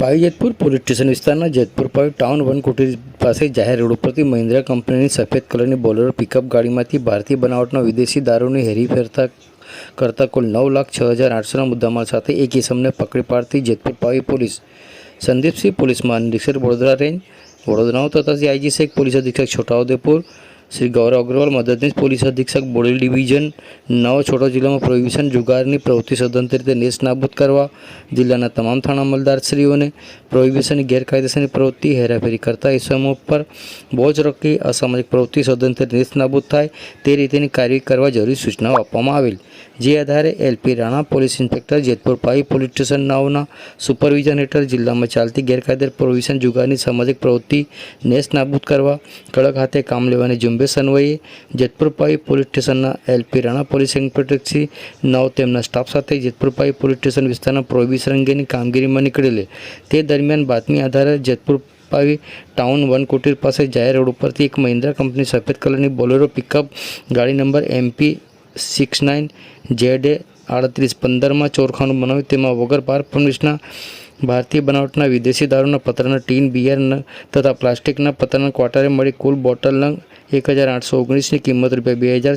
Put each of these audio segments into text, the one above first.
Pavi Jetpur police station વિસ્તારના Jetpur Pavi town વન કુટીર પાસે જાહેર રોડ ઉપરથી મહિન્દ્રા કંપનીની સફેદ કલરની બોલેરો પિકઅપ ગાડીમાંથી ભારતીય બનાવટનો વિદેશી દારૂની હેરી ફેરતા કરતા કુલ નવ લાખ છ હજાર આઠસોના મુદ્દામાલ સાથે એક ઇસમને પકડી પાડતી જેતપુર પાવી પોલીસ. સંદીપસિંહ પોલીસ મહાનિરીક્ષક વડોદરા રેન્જ, વડોદરાઓ તથા આઈજી શેખ પોલીસ અધિક્ષક છોટાઉદેપુર શ્રી ગૌરવ અગ્રવાલ મદદનીશ પોલીસ અધિક્ષક, બોડેલી ડિવિઝન, નવ છોટા જિલ્લામાં પ્રોહિબિશન જુગારની પ્રવૃત્તિ સ્વતંત્ર રીતે નેસ નાબૂદ કરવા, જિલ્લાના તમામ થાણા અમલદારશ્રીઓને પ્રોહિબિશનની ગેરકાયદેસરની પ્રવૃત્તિ હેરાફેરી કરતા ઇસમો પર બોજ રોકી અસામાજિક પ્રવૃત્તિ સ્વતંત્ર નેસ નાબૂદ થાય તે રીતેની કાર્યવાહી કરવા જરૂરી સૂચનાઓ આપવામાં આવેલ. જે આધારે LP Rana police inspector Jetpur Pavi police station નાવના supervision હેઠળ જિલ્લામાં ચાલતી ગેરકાયદેસર પ્રોહિબિશન જુગારની સામાજિક પ્રવૃત્તિ નેસ નાબૂદ કરવા, કડક હાથે કામ લેવાની ઝુંબેશ અન્વયે જેતપુર પાઈ પોલીસ સ્ટેશનના એલપી રાણા પોલીસ ઇન્સ્પેક્ટર નવ તેમના સ્ટાફ સાથે જેતપુર પાઈ પોલીસ સ્ટેશન વિસ્તારના પ્રોહિબિશન અંગેની કામગીરીમાં નીકળેલી. તે દરમિયાન બાતમી આધારે જેતપુર પાવી ટાઉન વન કોટીર પાસે જાહેર રોડ ઉપરથી એક મહિન્દ્રા કંપની સફેદ કલરની બોલેરો પિકઅપ ગાડી number MP six nine Z A આડત્રીસ પંદરમાં ચોરખાનું બનાવ્યું. તેમાં વગર પાર પરમિશનના ભારતીય બનાવટના વિદેશી દારૂના પતરાના ટીન બિયર તથા પ્લાસ્ટિકના પતરાના ક્વાર્ટરે મળી કુલ બોટલ નંગ એક હજાર આઠસો ઓગણીસની કિંમત રૂપિયા બે હજાર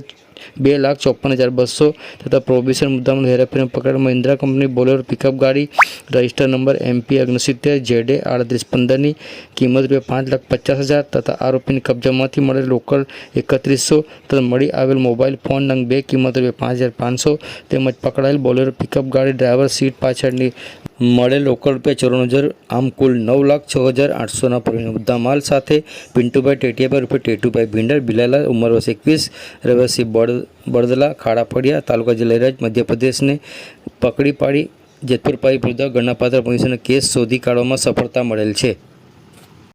બે લાખ ચોપન હજાર બસો તથા પ્રોબિશન મુદ્દામાં હેરાફેરી પકડમાં મહિન્દ્રા કંપની બોલેરો પિકઅપ ગાડી રજિસ્ટર નંબર એમપી ઓગણસિત્તેર જેડે આડત્રીસ પંદરની કિંમત રૂપિયા પાંચ લાખ પચાસ હજાર તથા આરોપીની કબજામાંથી મળેલ લોકલ એકત્રીસો તથા મળી આવેલ મોબાઈલ ફોન નંગ બે કિંમત રૂપિયા પાંચ હજાર પાંચસો તેમજ પકડાયેલ બોલેરો પિકઅપ ગાડી ડ્રાઈવર સીટ પાછળની મળેલ રોકડ રૂપિયા ચોરાણું હજાર, આમ કુલ નવ લાખ છ હજાર આઠસોના મુદ્દા માલ સાથે પિન્ટુભાઈ ટેટિયાભાઈ રૂપિયા ટેટુભાઈ ભીંડર બિલાલા ઉંમર વર્ષ એકવીસ, રહેવાસી બળ, બળદલા ખાડાફળિયા તાલુકા જિલ્લા રાજ્ય મધ્યપ્રદેશને પકડી પાડી જેતપુર પાઈ વિરુદ્ધ ગણનાપાત્ર પોલીસને કેસ શોધી કાઢવામાં સફળતા મળેલ છે.